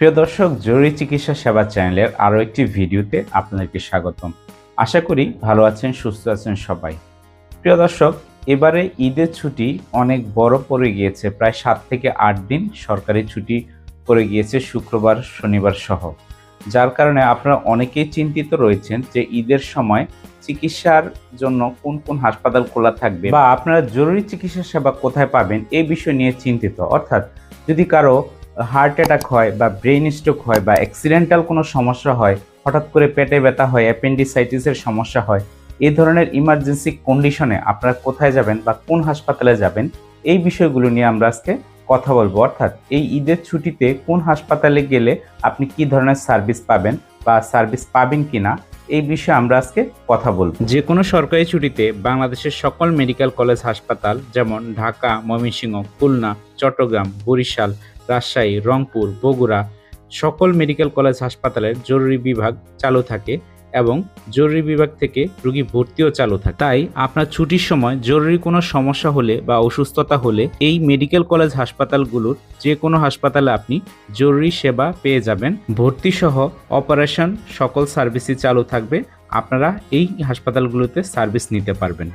প্রিয় দর্শক, জরুরি চিকিৎসা সেবা চ্যানেলের আরও একটি ভিডিওতে আপনাদেরকে স্বাগতম। আশা করি ভালো আছেন, সুস্থ আছেন সবাই। প্রিয় দর্শক, এবারে ঈদের ছুটি অনেক বড় পড়ে গিয়েছে, প্রায় সাত থেকে আট দিন সরকারি ছুটি পড়ে গিয়েছে শুক্রবার, শনিবার সহ। যার কারণে আপনারা অনেকেই চিন্তিত রয়েছেন যে ঈদের সময় চিকিৎসার জন্য কোন কোন হাসপাতাল খোলা থাকবে বা আপনারা জরুরি চিকিৎসা সেবা কোথায় পাবেন এই বিষয় নিয়ে চিন্তিত। অর্থাৎ যদি কারও হার্ট অ্যাটাক হয় বা ব্রেন স্ট্রোক হয় বা অ্যাক্সিডেন্টাল কোনো সমস্যা হয়, হঠাৎ করে পেটে ব্যথা হয় অ্যাপেন্ডিসাইটিসের সমস্যা হয় এই ধরনের ইমার্জেন্সি কন্ডিশনে আপনারা কোথায় যাবেন বা কোন হাসপাতালে যাবেন, এই বিষয়গুলো নিয়ে আমরা আজকে কথা বলব। অর্থাৎ এই ঈদের ছুটিতে কোন হাসপাতালে গেলে আপনি কি ধরনের সার্ভিস পাবেন বা সার্ভিস পাবেন কিনা, এই বিষয়ে আমরা আজকে কথা বলব। যে কোনো সরকারি ছুটিতে বাংলাদেশের সকল মেডিকেল কলেজ হাসপাতাল যেমন ঢাকা, ময়মনসিংহ, খুলনা, চট্টগ্রাম, বরিশাল রাজশাহী, রংপুর, বগুড়া সকল মেডিকেল কলেজ হাসপাতালের জরুরি বিভাগ চালু থাকে এবং জরুরি বিভাগ থেকে রোগী ভর্তিও চালু থাকে। তাই আপনার ছুটির সময় জরুরি কোনো সমস্যা হলে বা অসুস্থতা হলে এই মেডিকেল কলেজ হাসপাতালগুলোর যে কোনো হাসপাতালে আপনি জরুরি সেবা পেয়ে যাবেন। ভর্তি সহ অপারেশন সকল সার্ভিসই চালু থাকবে। আপনারা এই হাসপাতালগুলোতে সার্ভিস নিতে পারবেন।